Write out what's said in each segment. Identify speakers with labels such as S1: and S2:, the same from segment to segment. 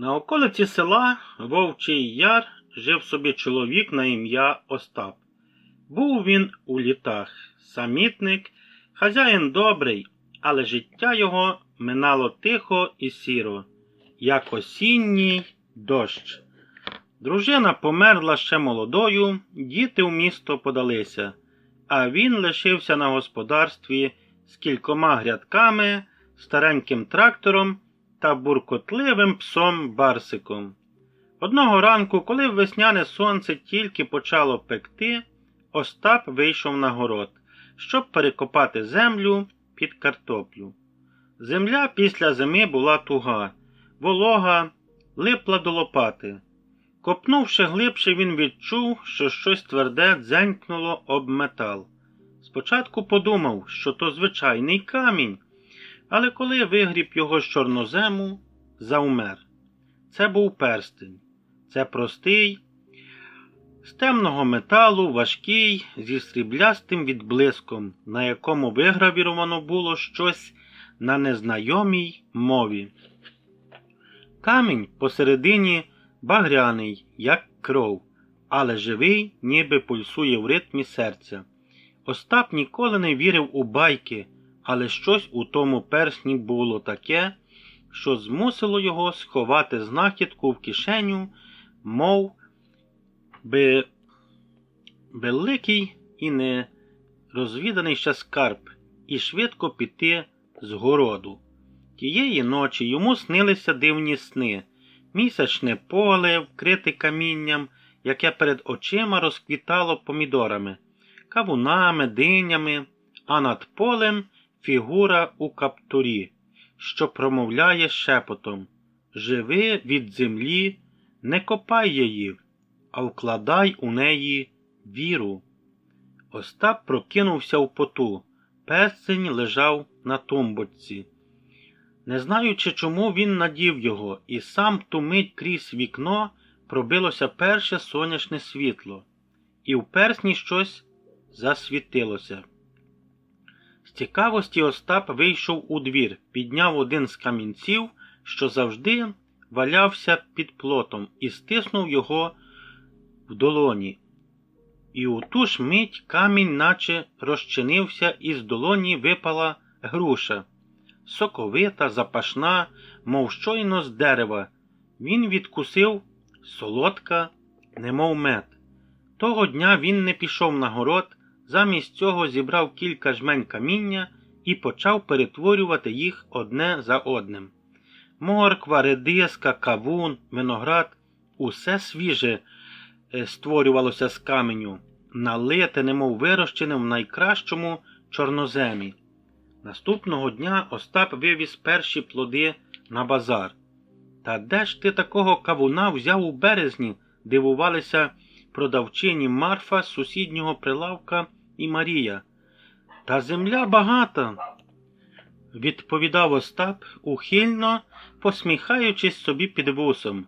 S1: На околиці села Вовчий Яр жив собі чоловік на ім'я Остап. Був він у літах, самітник, хазяїн добрий, але життя його минало тихо і сіро, як осінній дощ. Дружина померла ще молодою, діти в місто подалися, а він лишився на господарстві з кількома грядками, стареньким трактором та буркотливим псом Барсиком. Одного ранку, коли весняне сонце тільки почало пекти, Остап вийшов на город, щоб перекопати землю під картоплю. Земля після зими була туга, волога, липла до лопати. Копнувши глибше, він відчув, що щось тверде дзенькнуло об метал. Спочатку подумав, що то звичайний камінь, але коли вигріб його з чорнозему, заумер. Це був перстень. Це простий, з темного металу, важкий, зі сріблястим відблиском, на якому вигравіровано було щось на незнайомій мові. Камінь посередині багряний, як кров, але живий, ніби пульсує в ритмі серця. Остап ніколи не вірив у байки, але щось у тому персні було таке, що змусило його сховати знахідку в кишеню, мов би великий і не розвіданий ще скарб, і швидко піти з городу. Тієї ночі йому снилися дивні сни, місячне поле, вкрите камінням, яке перед очима розквітало помідорами, кавунами, динями, а над полем фігура у каптурі, що промовляє шепотом Живи від землі, не копай її, а вкладай у неї віру. Остап прокинувся в поту, перстень лежав на тумбочці. Не знаючи, чому він надів його, і сам ту мить крізь вікно пробилося перше сонячне світло, і в персні щось засвітилося. Цікавості Остап вийшов у двір, підняв один з камінців, що завжди валявся під плотом, і стиснув його в долоні. І у ту ж мить камінь наче розчинився, і з долоні випала груша. Соковита, запашна, мов щойно з дерева. Він відкусив солодка, немов мед. Того дня він не пішов на город, замість цього зібрав кілька жмень каміння і почав перетворювати їх одне за одним. Морква, редиска, кавун, виноград усе свіже е, створювалося з каменю, налите, немов вирощене в найкращому чорноземі. Наступного дня Остап вивіз перші плоди на базар. Та де ж ти такого кавуна взяв у березні? дивувалися продавчині Марфа з сусіднього прилавка і Марія. Та земля багата, відповідав Остап, ухильно посміхаючись собі під вусом.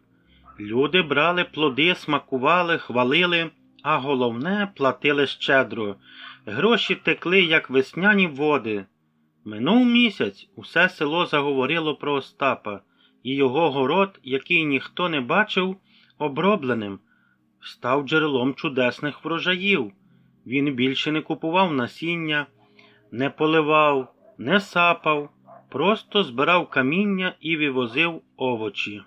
S1: Люди брали плоди, смакували, хвалили, а головне платили щедро. Гроші текли, як весняні води. Минув місяць усе село заговорило про Остапа, і його город, який ніхто не бачив, обробленим, став джерелом чудесних врожаїв. Він більше не купував насіння, не поливав, не сапав, просто збирав каміння і вивозив овочі.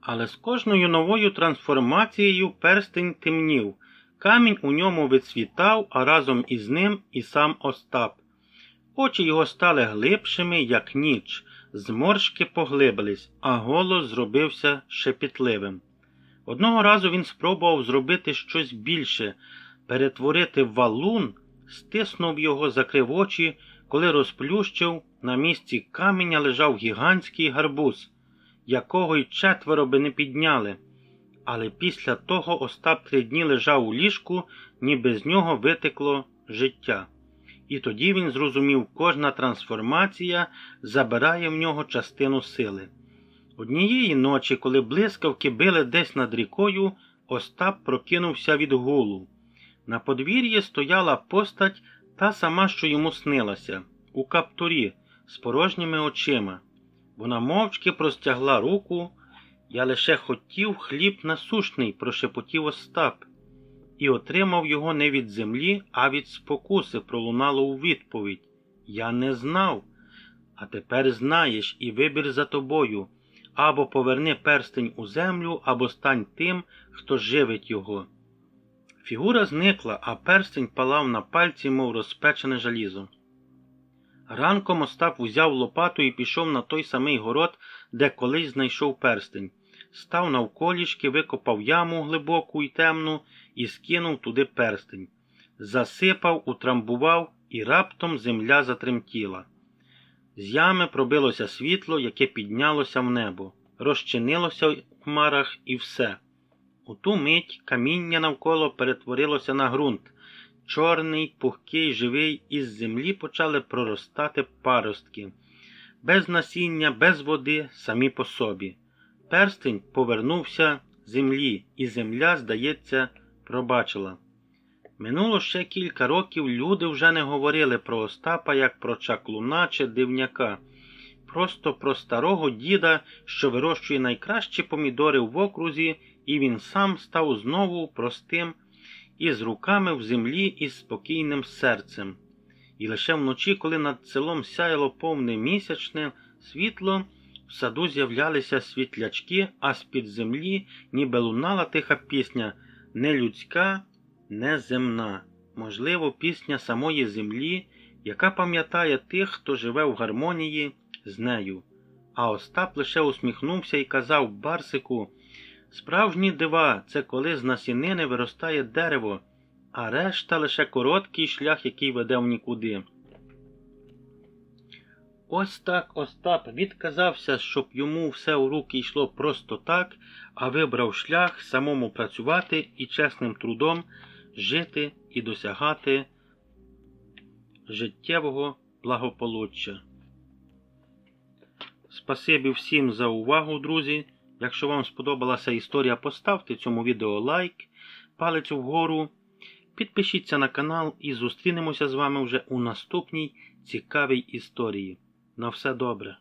S1: Але з кожною новою трансформацією перстень темнів, камінь у ньому вицвітав, а разом із ним і сам Остап. Очі його стали глибшими, як ніч, зморшки поглибились, а голос зробився шепітливим. Одного разу він спробував зробити щось більше, перетворити валун, стиснув його, закрив очі, коли розплющив, на місці каменя лежав гігантський гарбуз, якого й четверо би не підняли. Але після того Остап три дні лежав у ліжку, ніби з нього витекло життя. І тоді він зрозумів, кожна трансформація забирає в нього частину сили. Однієї ночі, коли блискавки били десь над рікою, Остап прокинувся від гулу. На подвір'ї стояла постать та сама, що йому снилася, у каптурі, з порожніми очима. Вона мовчки простягла руку. Я лише хотів хліб насушний, прошепотів Остап, і отримав його не від землі, а від спокуси, пролунало у відповідь. Я не знав. А тепер знаєш, і вибір за тобою. Або поверни перстень у землю, або стань тим, хто живить його. Фігура зникла, а перстень палав на пальці, мов розпечене жалізо. Ранком Остап узяв лопату і пішов на той самий город, де колись знайшов перстень. Став навколішки, викопав яму глибоку і темну і скинув туди перстень. Засипав, утрамбував, і раптом земля затремтіла. З ями пробилося світло, яке піднялося в небо, розчинилося в хмарах і все. У ту мить каміння навколо перетворилося на ґрунт. Чорний, пухкий, живий, із землі почали проростати паростки. Без насіння, без води, самі по собі. Перстень повернувся землі, і земля, здається, пробачила. Минуло ще кілька років люди вже не говорили про Остапа як про чаклуна чи дивняка, просто про старого діда, що вирощує найкращі помідори в окрузі, і він сам став знову простим, із руками в землі і спокійним серцем. І лише вночі, коли над селом сяяло повне місячне світло, в саду з'являлися світлячки, а з-під землі ніби лунала тиха пісня не людська, не земна, можливо, пісня самої землі, яка пам'ятає тих, хто живе в гармонії з нею. А Остап лише усміхнувся і казав Барсику Справжні дива це коли з насінини виростає дерево, а решта лише короткий шлях, який веде в нікуди. Ось так Остап відказався, щоб йому все у руки йшло просто так, а вибрав шлях самому працювати і чесним трудом жити і досягати життєвого благополуччя. Спасибі всім за увагу, друзі. Якщо вам сподобалася історія, поставте цьому відео лайк, палець вгору, підпишіться на канал і зустрінемося з вами вже у наступній цікавій історії. На все добре!